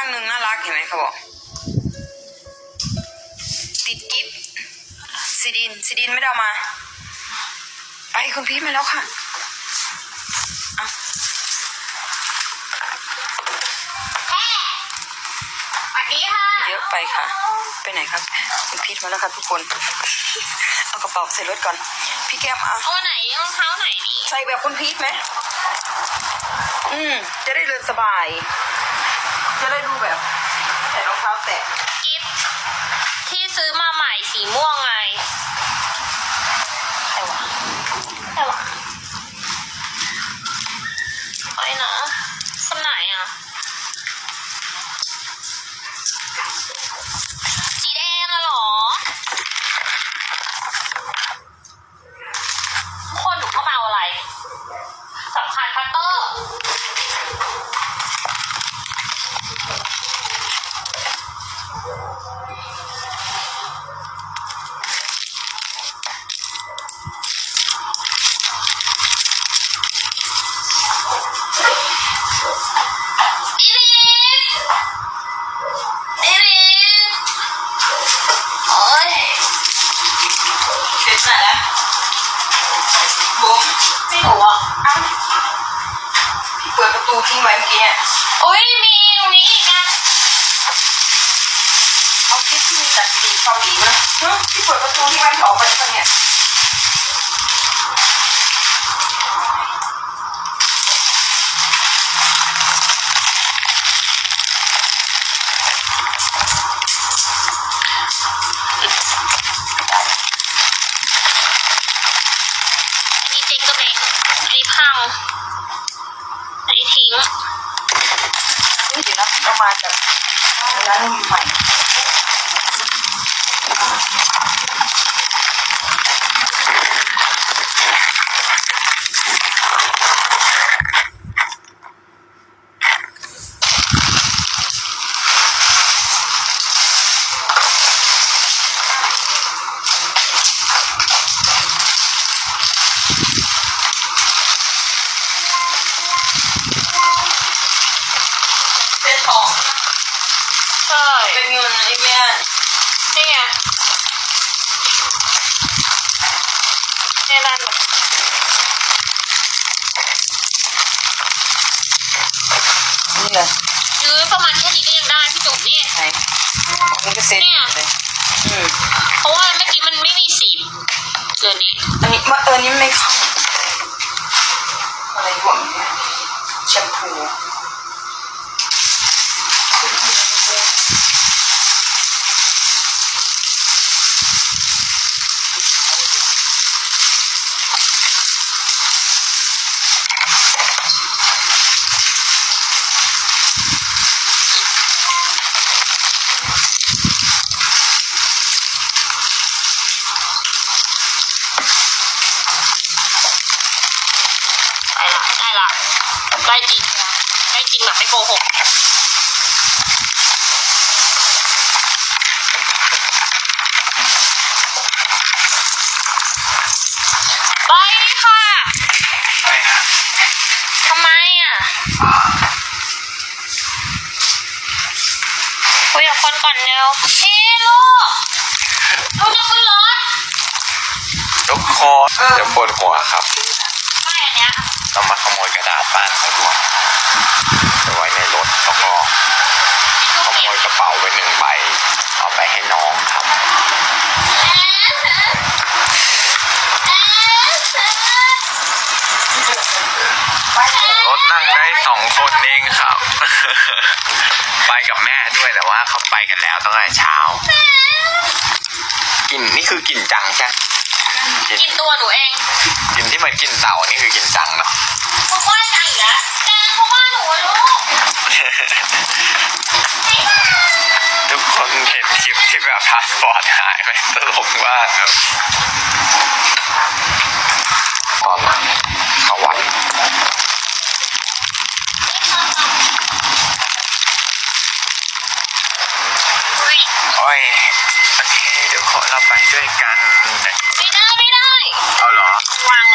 างหนึ่งน่ารักเห็นไหมเขาบอก ติดกิฟต์ซีดินซีดินไม่ได้เอามาไปคุณพี่มาแล้วค่ะเอาสวัสดีค่ะเยอะไปค่ะ ไปไหนครับ คุณพีทมาแล้วค่ะทุกคน เอากระเป๋าใส่รถก่อน พี่แก้มเอาเอาไหนรองเท้าไหนดี ใส่แบบคุณพีทไหม อืม จะได้เดินสบาย จะได้ดูแบบใส่รองเท้าแตะกิฟต์ที่ซื้อมาใหม่สีม่วงไงใครวะแต่ว่าไปนะคนไหนอะ สีแดงอะเหรอคนหนูเข้ามาเอาอะไร มไม่รู้อะเอ้าพี่เปิดประตูทิ้งไว้เมื่อกี้เนี่ยโอ้ยมีตรงนี้อีกอะเอาคลิปที่มีจัดดีเกาหลีมาเฮ้ยพี่เปิดประตูทิ้งไว้ที่ออกไปแล้วปะเนี่ย อันนี้พัง อันนี้ทิ้ง นี่เดี๋ยวนะเรามาจากร้านใหม่ นี่ไงนี่นั่นนี่เลยยื้อประมาณแค่นี้ก็ยังได้พี่จุ๋มนี่ไหนอันนี้ก็เซ็ตเนี่ยเลยอืมเพราะว่าเมื่อกี้มันไม่มีสีเดือนนี้ อันนี้มาเออนี้ไม่เข้าอะไรหวงเนี่ยแชมพู ได้ละได้ละได้จริงได้จริงแบบไม่โกหกไปค่ะ ไปนะทำไมอะคุยกับคนก่อนเร็วเฮ้ลูกลูกจะขึ้นรถทุกคนเดี๋ยวปวดหัวครับไม่ อันเนี้ยต้องมาขโมยกระดาษบ้านเขาด้วยไปไว้ในรถแล้วก็ขโมยกระเป๋าไปหนึ่งใบ เอาไปให้น้องครับ รถนั่งได้สองคนเองครับ ไปกับแม่ด้วยแต่ว่าเขาไปกันแล้วตั้งแต่เช้ากลิ่นนี่คือกลิ่นจังใช่ไหม กินกินตัวหนูเองกินที่เหมือนกินเต่านี่คือกินจังเนาะเพราะว่าใจอีกแล้วแกเพราะว่าหนูอะลูก ทุกคนเห็นคลิปที่แบบพาสปอร์ตหายไปตลกมากครับตอนเขาวัดเฮ้ยโอ้ย โอเค เดี๋ยวขอเราไปด้วยกัน ไม่ได้ไม่ได้ เอาเหรอ วาง